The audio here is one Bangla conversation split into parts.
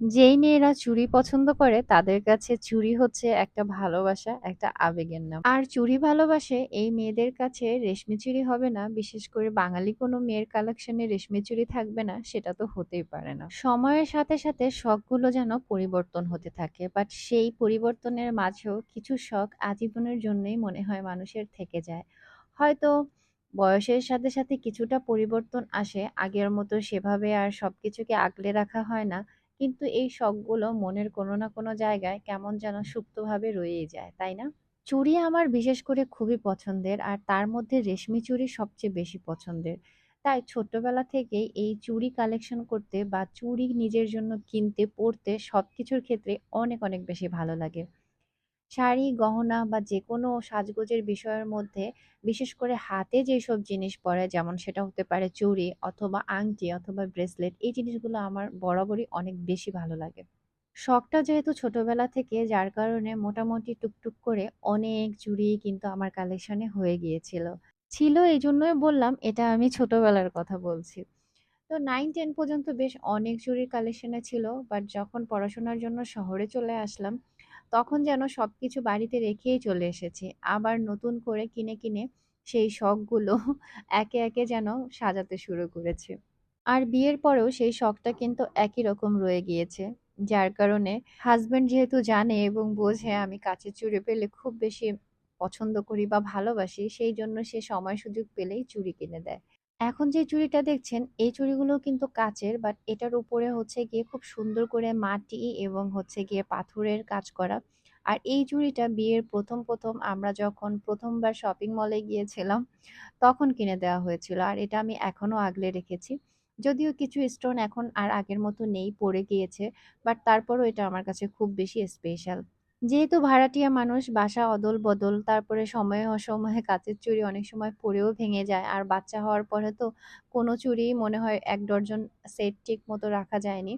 যেই মেয়েরা চুরি পছন্দ করে তাদের কাছে চুরি হচ্ছে একটা ভালোবাসা, একটা আবেগের নাম। আর চুরি ভালোবাসে এই মেয়েদের কাছে রেশমি চুরি হবে না, বিশেষ করে বাঙালি কোনো মেয়ের কালেকশনে রেশমি চুরি থাকবে না, সেটা তো হতেই পারে না। সময়ের সাথে সাথে শখগুলো যেন পরিবর্তন হতে থাকে, বাট সেই পরিবর্তনের মাঝেও কিছু শখ আজীবনের জন্যই মনে হয় মানুষের থেকে যায়। হয়তো বয়সের সাথে সাথে কিছুটা পরিবর্তন আসে, আগের মতো সেভাবে আর সবকিছুকে আগলে রাখা হয় না। কিন্তু এই শখগুলো মনের কোনো না কোনো জায়গায় কেমন যেন সুপ্তভাবে রয়েই যায়, তাই না? চুড়ি আমার বিশেষ করে খুবই পছন্দের আর তার মধ্যে রেশমি চুড়ি সবচেয়ে বেশি পছন্দের। তাই ছোটবেলা থেকেই এই চুড়ি কালেকশন করতে বা চুড়ি নিজের জন্য কিনতে, পড়তে সবকিছুর ক্ষেত্রে অনেক, অনেক বেশি ভালো লাগে। শাড়ি, গহনা বা যেকোনো সাজগোজের বিষয়ের মধ্যে বিশেষ করে হাতে যেসব জিনিস পরে যেমন সেটা হতে পারে চুড়ি অথবা আংটি অথবা ব্রেসলেট এই জিনিসগুলো আমার বরাবরই অনেক বেশি ভালো লাগে। শখটা যেহেতু ছোটবেলা থেকে যার কারণে মোটামুটি টুকটুক করে অনেক চুড়ি কিন্তু আমার কালেকশনে হয়ে গিয়েছিল। ছিল এই জন্যই বললাম এটা আমি ছোটবেলার কথা বলছি। তো 9-10 পর্যন্ত বেশ অনেক চুরির কালেকশনে ছিল। বাট যখন পড়াশোনার জন্য শহরে চলে আসলাম, তখন যেন সব কিছু বাড়িতে রেখেই চলে এসেছি। আবার নতুন করে কিনে, কিনে সেই শখগুলো একে, একে যেন সাজাতে শুরু করেছে আর বিয়ের পরেও সেই শখটা কিন্তু একই রকম রয়ে গিয়েছে। যার কারণে হাসব্যান্ড যেহেতু জানে এবং বোঝে আমি কাছে চুরি পেলে খুব বেশি পছন্দ করি বা ভালোবাসি, সেই জন্য সে সময় সুযোগ পেলেই চুরি কিনে দেয়। এখন যে চুড়িটা দেখছেন এই চুড়িগুলোও কিন্তু কাচের বাট এটার উপরে হচ্ছে গিয়ে খুব সুন্দর করে মাটি এবং হচ্ছে গিয়ে পাথরের কাজ করা। আর এই চুড়িটা বিয়ের ১ম, ১ম আমরা যখন প্রথমবার শপিং মলে গিয়েছিলাম তখন কিনে দেওয়া হয়েছিল। আর এটা আমি এখনও আগলে রেখেছি। যদিও কিছু স্টোন এখন আর আগের মতো নেই, পড়ে গিয়েছে। বাট তারপরও এটা আমার কাছে খুব বেশি স্পেশাল। যেহেতু ভাড়াটিয়া মানুষ, বাসা অদল-বদল, তারপরে সময়ে অসময়ে কাচের চুড়ি অনেক সময় পড়েও ভেঙে যায়। আর বাচ্চা হওয়ার পরে তো কোনো চুড়িই মনে হয় এক ডজন সেট ঠিক মতো রাখা যায়নি।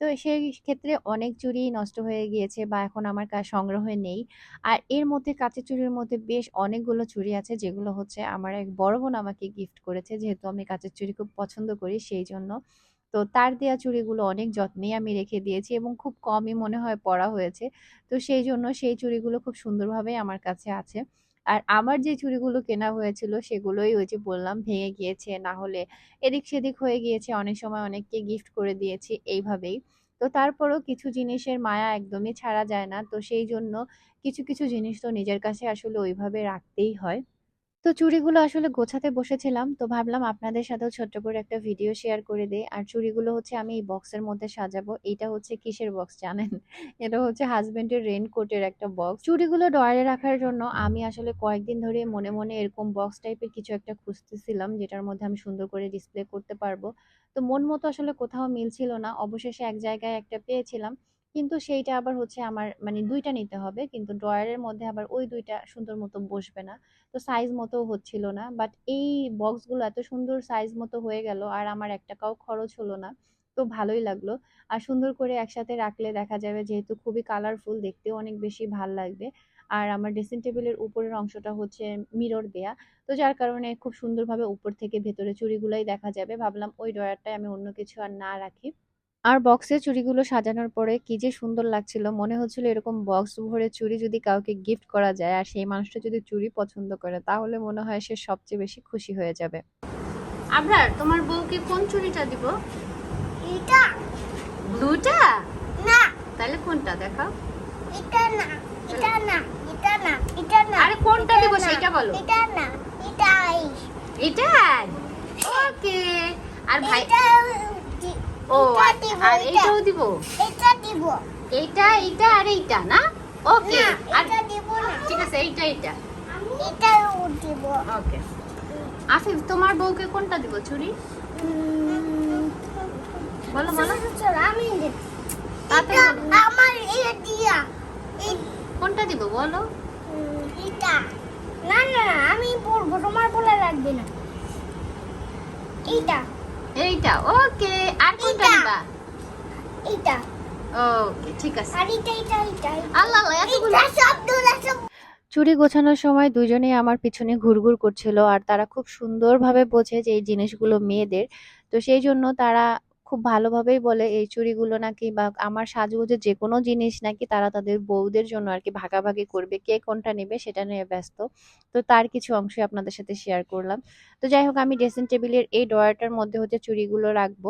তো সেই ক্ষেত্রে অনেক চুড়িই নষ্ট হয়ে গিয়েছে বা এখন আমার কা সংগ্রহে নেই। আর এর মধ্যে কাঁচের চুড়ির মধ্যে বেশ অনেকগুলো চুড়ি আছে যেগুলো হচ্ছে আমার এক বড় বোন আমাকে গিফট করেছে। যেহেতু আমি কাচের চুড়ি খুব পছন্দ করি সেইজন্য। তো তার দেয়া চুড়িগুলো অনেক যত্নেই আমি রেখে দিয়েছি এবং খুব কমই মনে হয় পরা হয়েছে। তো সেই জন্য সেই চুড়িগুলো খুব সুন্দরভাবেই আমার কাছে আছে। আর আমার যে চুড়িগুলো কেনা হয়েছিল সেগুলোই ওই যে বললাম ভেঙে গিয়েছে, না হলে এদিক-সেদিক হয়ে গিয়েছে। অনেক সময় অনেককে গিফট করে দিয়েছি এইভাবেই। তো তারপরও কিছু জিনিসের মায়া একদমই ছাড়া যায় না। তো সেই জন্য কিছু, কিছু জিনিস তো নিজের কাছে আসলে ওইভাবে রাখতেই হয়। তো চুড়িগুলো আসলে গোছাতে বসেছিলাম। তো ভাবলাম আপনাদের সাথেও ছোট্ট করে একটা ভিডিও শেয়ার করে দেই। আর চুড়িগুলো হচ্ছে আমি এই বক্সের মধ্যে সাজাবো। এটা হচ্ছে কিসের বক্স জানেন? এটা হচ্ছে হাসব্যান্ডের রেইনকোটের একটা বক্স। চুড়িগুলো ড্রয়ারে রাখার জন্য আমি আসলে কয়েকদিন ধরে মনে, মনে এরকম বক্স টাইপের কিছু একটা খুঁজতেছিলাম যেটার মধ্যে আমি সুন্দর করে ডিসপ্লে করতে পারব। তো মন মতো আসলে কোথাও মিলছিল না। অবশেষে এক জায়গায় একটা পেয়েছিলাম। কিন্তু সেইটা আবার হচ্ছে আমার মানে দুইটা নিতে হবে। কিন্তু ড্রয়ারের মধ্যে আবার ওই দুইটা সুন্দর মতো বসবে না। তো সাইজ মতো হচ্ছিল না। বাট এই বক্সগুলো এত সুন্দর সাইজ মতো হয়ে গেল আর আমার ৳১ টাকাও খরচ হলো না। তো ভালোই লাগল। আর সুন্দর করে একসাথে রাখলে দেখা যাবে যেহেতু খুবই কালারফুল দেখতেও অনেক বেশি ভালো লাগবে। আর আমার ড্রেসিং টেবিলের উপরের অংশটা হচ্ছে মিরর দেয়া। তো যার কারণে খুব সুন্দরভাবে উপর থেকে ভেতরে চুড়িগুলাই দেখা যাবে। ভাবলাম ওই ড্রয়ারটায় আমি অন্য কিছু আর না রাখি। আর বক্সে চুড়িগুলো সাজানোর পরে কি যে সুন্দর লাগছিল। মনে হচ্ছিল এরকম বক্স ভরে চুড়ি যদি কাউকে গিফট করা যায় আর সেই মানুষটা যদি চুড়ি পছন্দ করে তাহলে মনে হয় সে সবচেয়ে বেশি খুশি হয়ে যাবে। আবরার তোমার বউকে কোন চুড়িটা দিব? এটা। ব্লুটা? না। তাহলে কোনটা দেখাও। এটা না এটা না এটা না এটা না। আরে কোনটা দিব না, সেইটা বলো। এটা না এটাই এটা? ওকে আর ভাই ও আর- এটা। এইটাও দিব? এটা দিব। এইটা এইটা আর এইটা না? ওকে আর দিব না। ঠিক আছে এইটা এইটা। এটাও দিব। ওকে আফিফ তোমার বউকে কোনটা দিব উম, বলো বলো। আমি তাতে এটা আমার এটা দিয়া। কোনটা দিব বলো? এটা। না না আমি বলব তোমার বলা লাগবে না। এইটা। এইটা ওকে আর কোনটা এইটা। নিবা এইটা ওকে ঠিক আছে আর এটা এটা এটা আল্লাহ আল্লাহ এতগুলো সব দুলা সব চুরি গোছানোর সময় দুজনেই আমার পিছনে ঘুরঘুর করছিল আর তারা খুব সুন্দরভাবে বোঝে যে এই জিনিসগুলো মেয়েদের। তো সেই জন্য তারা খুব ভালোভাবেই বলে এই চুড়িগুলো নাকি বা আমার সাজগোজের যেকোনো জিনিস নাকি তারা তাদের বউদের জন্য আর কি ভাগাভাগি করবে। কে কোনটা নেবে সেটা নিয়ে ব্যস্ত। তো তার কিছু অংশই আপনাদের সাথে শেয়ার করলাম। তো যাই হোক আমি ড্রেসিং টেবিলের এই ড্রয়ারটার মধ্যে হচ্ছে চুড়িগুলো রাখব।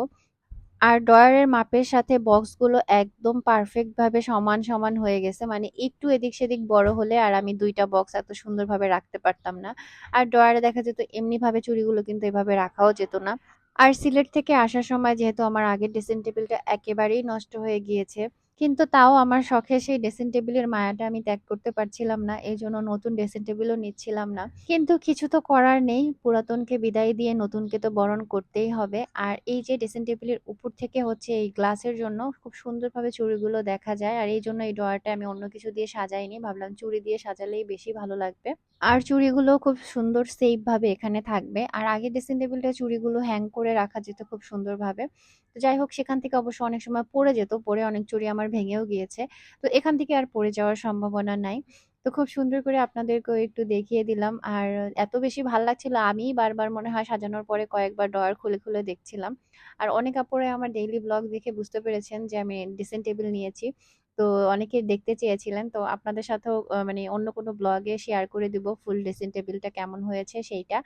আর ড্রয়ারের মাপের সাথে বক্সগুলো একদম পারফেক্ট ভাবে সমান, সমান হয়ে গেছে। মানে একটু এদিক-সেদিক বড় হলে আর আমি দুইটা বক্স এত সুন্দরভাবে রাখতে পারতাম না। আর ড্রয়ারে দেখা যেত এমনিভাবে চুড়িগুলো কিন্তু এভাবে রাখাও যেত না। আর সিলেট থেকে আসার সময় যেহেতু আমার আগের ড্রেসিং টেবিলটা একেবারেই নষ্ট হয়ে গিয়েছে। কিন্তু তাও আমার শখে সেই ড্রেসিং টেবিলের মায়াটা আমি ত্যাগ করতে পারছিলাম না। এই জন্য নতুন ড্রেসিং টেবিলও নিচ্ছিলাম না। কিন্তু কিছু তো করার নেই। পুরাতনকে বিদায় দিয়ে নতুনকে তো বরণ করতেই হবে। আর এই যে ড্রেসিং টেবিলের উপর থেকে হচ্ছে এই গ্লাসের জন্য খুব সুন্দরভাবে চুড়িগুলো দেখা যায়। আর এই জন্য এই ড্রয়ারটা আমি অন্য কিছু দিয়ে সাজাইনি। ভাবলাম চুড়ি দিয়ে সাজালেই বেশি ভালো লাগবে। আর চুড়িগুলো খুব সুন্দর সেফ ভাবে এখানে থাকবে। আর আগের ড্রেসিং টেবিলটা চুড়িগুলো হ্যাং করে রাখা যেত খুব সুন্দরভাবে। তো যাই হোক সেখান থেকে অবশ্য অনেক সময় পড়ে যেত। পরে অনেক চুরি আমার ভেঙেও গিয়েছে। তো এখান থেকে আর পড়ে যাওয়ার সম্ভাবনা নাই। তো খুব সুন্দর করে আপনাদেরকেও একটু দেখিয়ে দিলাম। আর এত বেশি ভালো লাগছিল আমি বারবার মনে হয় সাজানোর পরে কয়েকবার ডয়ার খুলে, খুলে দেখছিলাম। আর অনেক আপরে আমার ডেইলি ব্লগ দেখে বুঝতে পেরেছেন যে আমি ড্রেসিং টেবিল নিয়েছি। তো অনেকে দেখতে চেয়েছিলেন। তো আপনাদের সাথেও মানে অন্য কোনো ব্লগে শেয়ার করে দিব ফুল ড্রেসিং টেবিলটা কেমন হয়েছে সেইটা।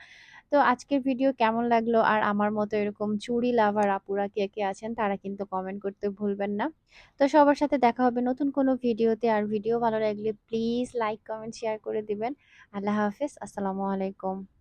তো আজকের ভিডিও কেমন লাগল আর আমার মতো এরকম চুরি লাভার আপুরা কে, কে আছেন তারা কিন্তু কমেন্ট করতে ভুলবেন না। তো সবার সাথে দেখা হবে নতুন কোনো ভিডিওতে। আর ভিডিও ভালো লাগলে প্লিজ লাইক, কমেন্ট, শেয়ার করে দিবেন। আল্লাহ হাফিজ আসসালামু আলাইকুম।